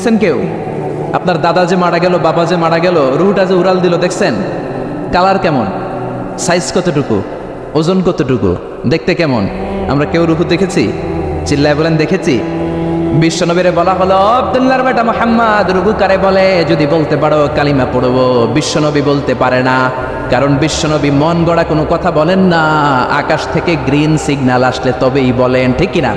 দেখছেন কেউ? আপনার দাদা যে মারা গেল, বাবা যে মারা গেল, রুহুটা যে উড়াল দিল, দেখছেন? কালার কেমন? সাইজ কতটুকু? ওজন কতটুকু? দেখতে কেমন? আমরা কেউ রুহু দেখেছি? চিল্লায় বলেন, দেখেছি। বিশ্বনবীরে বলা হলো, আব্দুল্লাহর বেটা মোহাম্মদ। রুহু কারে বলে, যদি বলতে পারো, কালিমা পড়ব। বিশ্বনবী বলতে পারে না, কারণ বিশ্বনবী মন গড়া কোনো কথা বলেন না। আকাশ থেকে গ্রিন সিগন্যাল আসলে তবেই বলেন, ঠিক কিনা?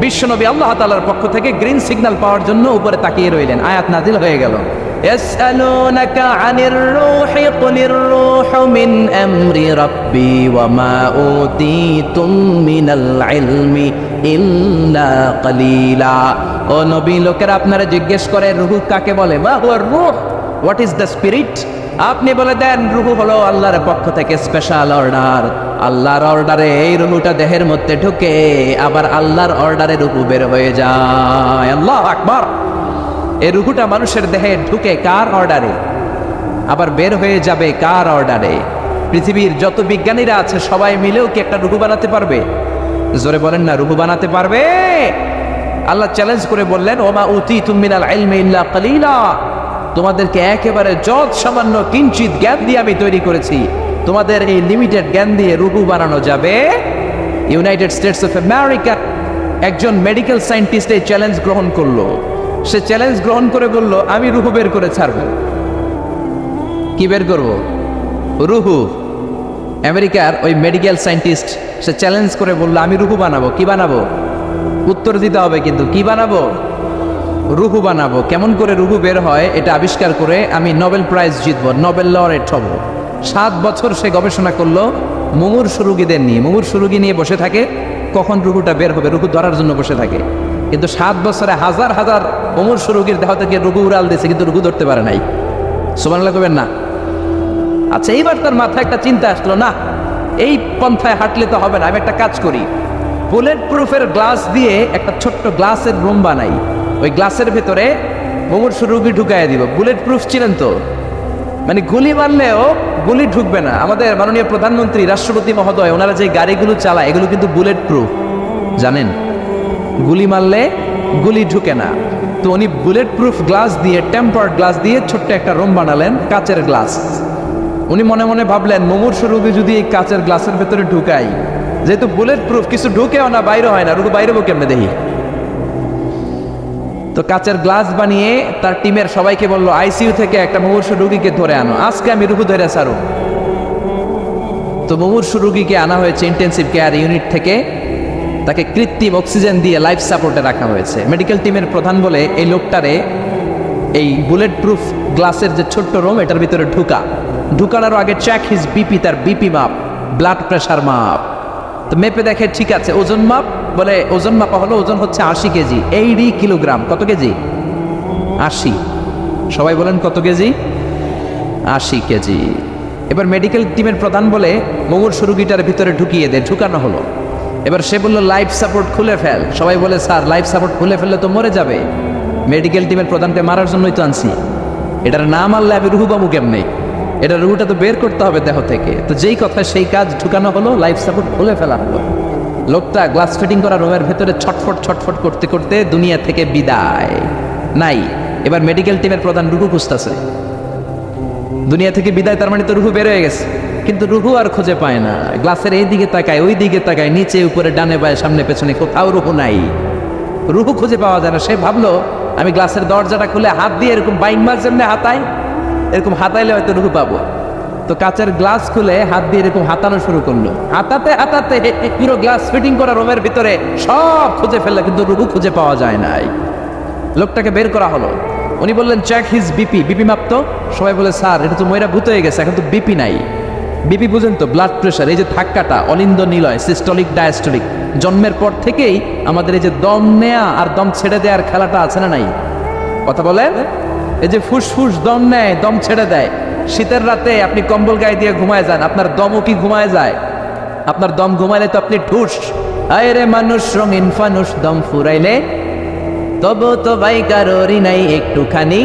বিশ্বনবী আল্লাহ তাআলার পক্ষ থেকে গ্রিন সিগন্যাল পাওয়ার জন্য উপরে তাকিয়ে রইলেন আয়াত নাজিল হয়ে গেল يسألونك عن الروح قل الروح من أمر ربي وما أوتيتم من العلم إلا قليلا ও নবী লোকেরা আপনারা জিজ্ঞেস করে রুহু কাকে বলে মা হুয়া রূহ হোয়াট ইজ দ্য স্পিরিট আপনি বলে দেন, রুহু হলো আল্লাহর পক্ষ থেকে স্পেশাল অর্ডার আল্লাহর অর্ডারে এই রুহুটা দেহের মধ্যে ঢুকে, আবার আল্লাহর অর্ডারে রুহু বের হয়ে যায়। আল্লাহ আকবার। এই রুহুটা মানুষের দেহে ঢুকে কার অর্ডারে আবার বের হয়ে যাবে কার অর্ডারে পৃথিবীর যত বিজ্ঞানীরা আছে, সবাই মিলেও কি একটা রুহু বানাতে পারবে? জোরে বলেন না, রুহু বানাতে পারবে? আল্লাহ চ্যালেঞ্জ করে বললেন, ওমা উতি তুমিনাল ইলমি ইল্লা কালিলা। তোমাদেরকে একেবারে যত সামান্য কিঞ্চিত জ্ঞান দিয়ে আমি তৈরি করেছি, তোমাদের এই লিমিটেড জ্ঞান দিয়ে রুহু বানানো যাবে। ইউনাইটেড স্টেটস অফ আমেরিকা একজন মেডিকেল সায়েন্টিস্ট এই চ্যালেঞ্জ গ্রহণ করল। সে চ্যালেঞ্জ গ্রহণ করে বলল, আমি রুহু বের করে ছাড়ব। কি বের করব? রুহু আমেরিকার ওই মেডিকেল সায়েন্টিস্ট সে চ্যালেঞ্জ করে বলল, আমি রুহু বানাবো, কি বানাবো? উত্তর দিতে হবে কিন্তু, কি বানাবো? রুহু বানাবো। কেমন করে রুহু বের হয় এটা আবিষ্কার করে আমি নোবেল প্রাইজ জিতবো, নোবেল লরেট হব। সাত বছর সে গবেষণা করল মুমুর সুরুগীদের নিয়ে। মুমুর সুরুগী নিয়ে বসে থাকে, কখন রুহুটা বের হবে? রুহু ধরার জন্য বসে থাকে। কিন্তু সাত বছরে হাজার হাজার অমর সুরুগীর দেহ থেকে রুহু উড়াল দিয়েছে, কিন্তু রুহু ধরতে পারে নাই। সুমানাল্লাহ করবেন না। আচ্ছা এইবার তার মাথায় একটা চিন্তা আসলো, না, এই পন্থায় হাঁটলে তো হবে না, আমি একটা কাজ করি। বুলেট প্রুফের গ্লাস দিয়ে একটা ছোট্ট গ্লাসের রুম বানাই। ওই গ্লাসের ভেতরে মুমূর্ষ রুগী ঢুকাইয়া দিব। বুলেট প্রুফ ছিলেন তো? মানে গুলি মারলেও গুলি ঢুকবে না। আমাদের মাননীয় প্রধানমন্ত্রী, রাষ্ট্রপতি মহোদয়, ওনারা যে গাড়িগুলো চালায়, এগুলো কিন্তু বুলেট প্রুফ জানেন? গুলি মারলে গুলি ঢুকে না। তো উনি বুলেট প্রুফ গ্লাস দিয়ে টেম্পার্ড গ্লাস দিয়ে ছোট্ট একটা রুম বানালেন, কাচের গ্লাস উনি মনে মনে ভাবলেন মুমূর্ষ রোগী যদি এই কাচের গ্লাসের ভেতরে ঢুকাই যেহেতু বুলেট প্রুফ কিছু ঢুকেও না, বাইরে হয় না, রুগু বাইরে কেমনে দেখি? তো কাচের গ্লাস বানিয়ে তার টিমের সবাইকে বলল, আইসিইউ থেকে একটা মুমূর্ষ রুগীকে ধরে আনো। আজকে আমি রুগু ধরে সারু তো মুমূর্ষ রুগীকে আনা হয়েছে ইন্টেন্সিভ কেয়ার ইউনিট থেকে। তাকে কৃত্রিম অক্সিজেন দিয়ে লাইফ সাপোর্টে রাখা হয়েছে। মেডিকেল টিমের প্রধান বলে এই লোকটারে এই বুলেট প্রুফ গ্লাসের যে ছোট্ট রুম এটার ভিতরে ঢুকা। ঢুকানোর আগে চেক হিজ বিপি তার বিপি মাপ ব্লাড প্রেশার মাপ তো মেপে দেখে, ঠিক আছে, ওজন মাপ বলে ওজন মাপা হলো ওজন হচ্ছে আশি কেজি। Eighty kilogram. কত কেজি? আশি। সবাই বলেন কত কেজি? আশি কেজি। এবার মেডিকেল টিমের প্রধান বলে মঙ্গল সুরুগিটার ভিতরে ঢুকিয়ে দেয় ঢুকানো হলো। এবার সে বলল লাইফ সাপোর্ট খুলে ফেল। সবাই বলে, স্যার লাইফ সাপোর্ট খুলে ফেললে তো মরে যাবে। মেডিকেল টিমের প্রধানকে মারার জন্যই তো আনছি। এটার নাম আনলে আমি রুহু কেমনে? এটা রুহুটা তো বের করতে হবে দেহ থেকে। তো যেই কথা সেই কাজ ঢুকানো হলো লাইফ সাপোর্ট খুলে ফেলা হলো। লোকটা গ্লাস ফিটিং করা রুমের ভেতরে ছটফট ছটফট করতে করতে দুনিয়া থেকে বিদায়। নাই, এবার মেডিকেল টিমের প্রধান রুহু খুঁজতেছে। দুনিয়া থেকে বিদায়, তার মানে তো রুহু বের হয়ে গেছে। কিন্তু রুহু আর খুঁজে পায় না। গ্লাসের এই দিকে তাকায়, ওই দিকে তাকায়, নিচে, উপরে, ডানে, বায়, সামনে, পেছনে, কোথাও রুহু নাই। রুহু খুঁজে পাওয়া যায় না। সে ভাবলো, আমি গ্লাসের দরজাটা খুলে হাত দিয়ে এরকম বাইং মাছ যেমনি হাতাই এরকম হাতাইলে হয়তো রুহু পাবো। তো কাচের গ্লাস খুলে হাত দিয়ে এরকম হাতানো শুরু করল। হাতাতে হাতাতে পুরো গ্লাস ফিটিং করা রুমের ভিতরে সব খুঁজে ফেলল কিন্তু রুহু খুঁজে পাওয়া যায় নাই। লোকটাকে বের করা হলো। উনি বললেন চেক হিজ বিপি বিপি মাপতো সবাই বলে, স্যার, এটা তো ময়রা ভূত হয়ে গেছে, এখন তো বিপি নাই। বিপি বুঝেন তো ব্লাড প্রেশার এই যে ধাক্কাটা অলিন্দ নিলয় সিস্টলিক ডায়াস্টলিক জন্মের পর থেকেই আমাদের এই যে দম নেয়া আর দম ছেড়ে দেওয়ার খেলাটা আছে না নাই? কথা বলেন? এই যে ফুসফুস দম নেয়, দম ছেড়ে দেয়। শীতের রাতে আপনি কম্বল গায়ে দিয়ে ঘুমায় যান, আপনার দমও কি ঘুমায় যায়? আপনার দম ঘুমাইলে তো আপনি ঠুস। আয় রে মানুষ, রঙিন ফানুষ, দম ফুরাইলে তবু তো ভাই কারোরই নাই একটুখানি।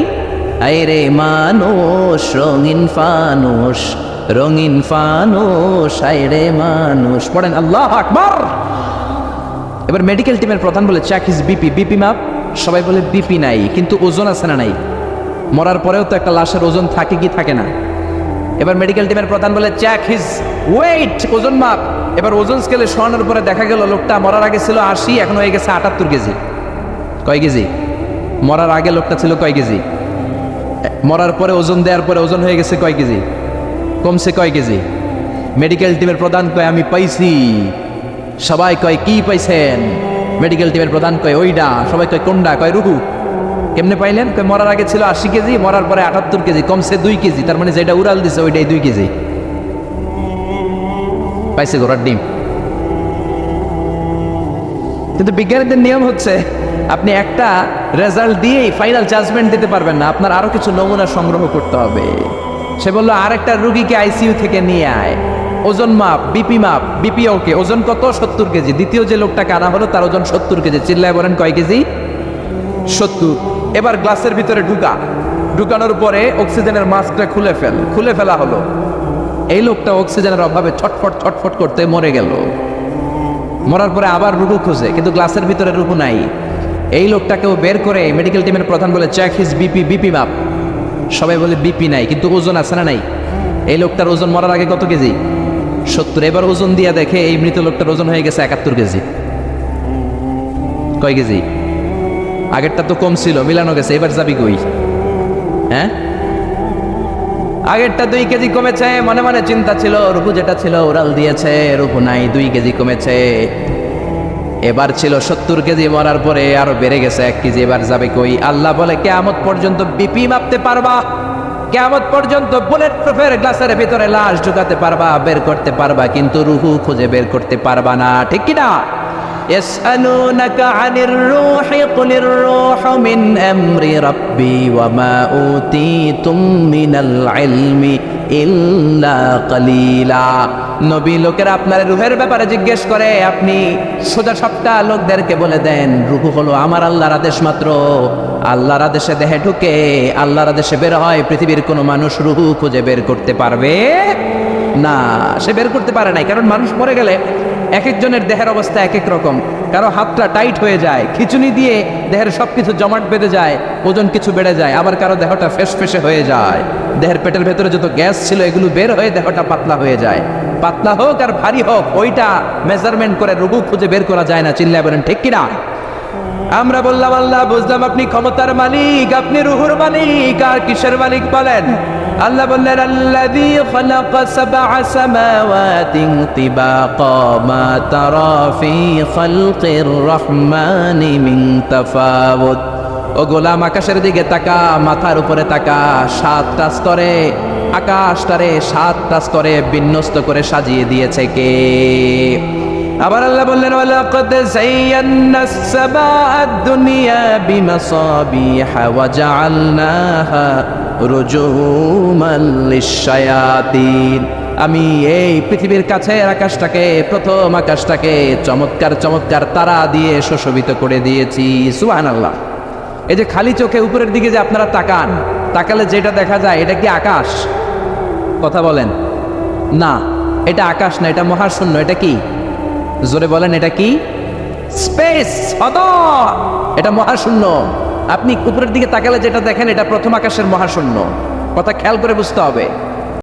আয় রে মানুষ, রঙিন ফানুষ রঙিন ফানুষ, আয় রে মানুষ। পড়েন, আল্লাহ আকবার! এবার মেডিকেল টিমের প্রধান বলে চেক হিজ বিপি বিপি মাপ সবাই বলে বিপি নাই, কিন্তু ওজন আছে না নাই? মরার পরেও তো একটা লাশের ওজন থাকে কি থাকে না। এবার মেডিকেল টিমের প্রধান বলে চ্যাক হিজ ওয়েট ওজন মাপ। এবার ওজন স্কেলে শোয়ানোর পরে দেখা গেল, লোকটা মরার আগে ছিল আশি, এখন হয়ে গেছে আটাত্তর কেজি। কয় কেজি? মরার আগে লোকটা ছিল কয় কেজি? মরার পরে ওজন দেওয়ার পরে ওজন হয়ে গেছে কয় কেজি? কমছে কয় কেজি? মেডিকেল টিমের প্রধান কয়, আমি পাইছি। সবাই কয়, কি পাইছেন? মেডিকেল টিমের প্রধান কয়, ওইডা। সবাই কয়, কোনডা? কয় রুহু কেমনে পাইলেন? মরার আগে ছিল আশি কেজি, মরার পরে আটাত্তর কেজি কমছে দুই কেজি, তার মানে যেটা উড়াল দিছে ওইটাই দুই কেজি। পাইছে ঘোড়ার ডিম। কিন্তু বিজ্ঞানীদের নিয়ম হচ্ছে, আপনি একটা রেজাল্ট দিয়েই ফাইনাল জাজমেন্ট দিতে পারবেন না, আপনার আরও কিছু নমুনা সংগ্রহ করতে হবে। সে বলল, আরেকটা রুগীকে আইসিইউ থেকে নিয়ে আয়। ওজন মাপ, বিপি মাপ বিপি ওকে ওজন কত? সত্তর কেজি। দ্বিতীয় যে লোকটাকে আনা হলো, তার ওজন সত্তর কেজি। চিল্লায় বলেন, কয় কেজি? সত্তর। এবার গ্লাসের ভিতরে ঢুকা। ঢুকানোর পরে অক্সিজেনের মাস্কটা খুলে ফেল। খুলে ফেলা হলো। এই লোকটা অক্সিজেনের অভাবে ছটফট ছটফট করতে মরে গেল। মরার পরে আবার রুহু খুঁজে, কিন্তু গ্লাসের ভিতরে রুহু নাই। এই লোকটাকেও বের করে মেডিকেল টিমের প্রধান বলে চেক হিজ বিপি বিপি মাপ সবাই বলে বিপি নাই, কিন্তু ওজন আছে না নাই? এই লোকটার ওজন মরার আগে কত কেজি? সত্তর। এবার ওজন দিয়ে দেখে এই মৃত লোকটার ওজন হয়ে গেছে একাত্তর কেজি। কয় কেজি? আগেরটা তো কম ছিল, মিলানো গেছে, এবার যাবি কই? হ্যাঁ? আগেরটা দুই কেজি কমেছে, মনে মনে চিন্তা ছিল, রুপু যেটা ছিল ওরাল দিয়েছে, রুপু নাই, দুই কেজি কমেছে। এবার ছিল সত্তর কেজি, মরার পরে আরও বেড়ে গেছে, এক কেজি, এবার যাবে কই? আল্লাহ বলে, কেয়ামত পর্যন্ত বিপি মাপতে পারবা, কেয়ামত পর্যন্ত বুলেট প্রুফের গ্লাসের ভিতরে লাশ ঢুকাতে পারবা, বের করতে পারবা, কিন্তু রুহু খুঁজে বের করতে পারবা না, ঠিক কি না يسألونك عن الروح قل الروح من أمر ربي وما أوتيتم من العلم إلا قليلا নবী লোকেরা আপনার রুহের ব্যাপারে জিজ্ঞেস করে আপনি সোজা সবটা লোকদেরকে বলে দেন রুহু হলো আমার আল্লাহর আদেশ মাত্র আল্লাহর আদেশে দেহে ঢুকে আল্লাহর আদেশে বের হয় পৃথিবীর কোনো মানুষ রুহু খুঁজে বের করতে পারবে না সে বের করতে পারে নাই কারণ মানুষ মরে গেলে এক একজনের দেহের অবস্থা এক এক রকম। কারও হাতটা টাইট হয়ে যায়, খিচুনি দিয়ে দেহের সব কিছু জমাট বেঁধে যায়, ওজন কিছু বেড়ে যায়, আবার কারও দেহটা ফেস ফেসে হয়ে যায়। দেহের পেটের ভেতরে যত গ্যাস ছিল, এগুলো বের হয়ে দেহটা পাতলা হয়ে যায়। পাতলা হোক আর ভারী হোক, ওইটা মেজারমেন্ট করে রুগু খুঁজে বের করা যায় না চিল্লা বলেন, ঠিক কিনা? আমরা বললাম, আল্লাহ, বুঝলাম আপনি ক্ষমতার মালিক, আপনি রুহুর মালিক, আর কিসের মালিক বলেন? আল্লাহ বললেন, আল্লাযী খালাকা সাবআ সামাওয়াতিন তিবাকা, মা তারা ফি খালকির রহমানি মিন তাফাউত ও গোলাম আকাশের দিকে তাকা, মাথার উপরে তাকা, সাতটা স্তরে, আকাশটারে সাতটা স্তরে বিন্যস্ত করে সাজিয়ে দিয়েছে কে? আবার আল্লাহ বললেন, ওয়ালাকাদ যায়্যানা সামাআদ দুনিয়া বিমাসাবিহা ওয়া জাআলনাহা আমি এই পৃথিবীর কাছে আকাশটাকে, প্রথম আকাশটাকে চমৎকার চমৎকার তারা দিয়ে সুশোভিত করে দিয়েছি। সুহান আল্লাহ এই যে খালি চোখে উপরের দিকে যে আপনারা তাকান, তাকালে যেটা দেখা যায়, এটা কি আকাশ? কথা বলেন। না, এটা আকাশ না, এটা মহাশূন্য, এটা কি? জোরে বলেন, এটা কি? স্পেস এটা মহাশূন্য। আপনি উপরের দিকে তাকালে যেটা দেখেন, এটা প্রথম আকাশের মহাশূন্য। কথা খেয়াল করে বুঝতে হবে।